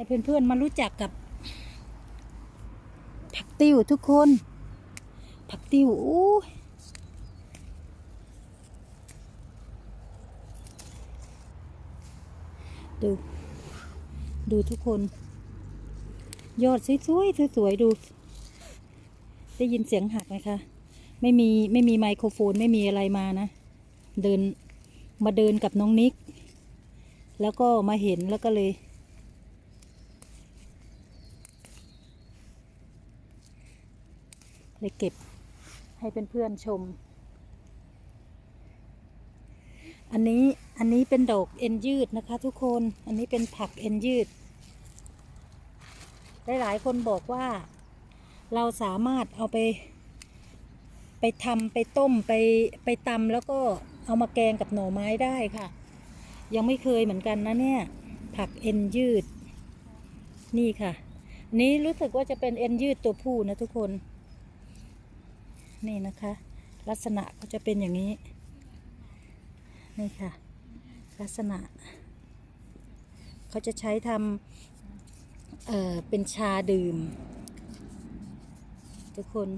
ให้เพื่อนๆมารู้จักกับผักติ้วทุกคน ผักติ้วอู้ดู ดูทุกคน ยอดสวยๆสวยๆดู ได้ยินเสียงหักไหมคะ ไม่มี ไม่มีไมโครโฟนไม่มีอะไรมานะ เดินมาเดินกับน้องนิก แล้วก็มาเห็นแล้วก็เลย เลยเก็บให้เพื่อนๆชม อันนี้อันนี้เป็นดอกเอ็นยืดนะคะ ทุกคน อันนี้เป็นผักเอ็นยืด หลายๆคนบอกว่า เราสามารถเอาไป ไปทำไปต้มไปไปตำแล้วก็เอามาแกงกับหน่อไม้ได้ค่ะ ยังไม่เคยเหมือนกันนะเนี่ย ผักเอ็นยืด นี่ค่ะ นี้รู้สึกว่าจะเป็นเอ็นยืดตัวผู้นะทุกคน นี่นะคะ ลักษณะก็จะเป็นอย่างนี้ นี่ค่ะ ลักษณะ เขาจะใช้ทำเอ่อเป็นชาดื่ม ทุกคน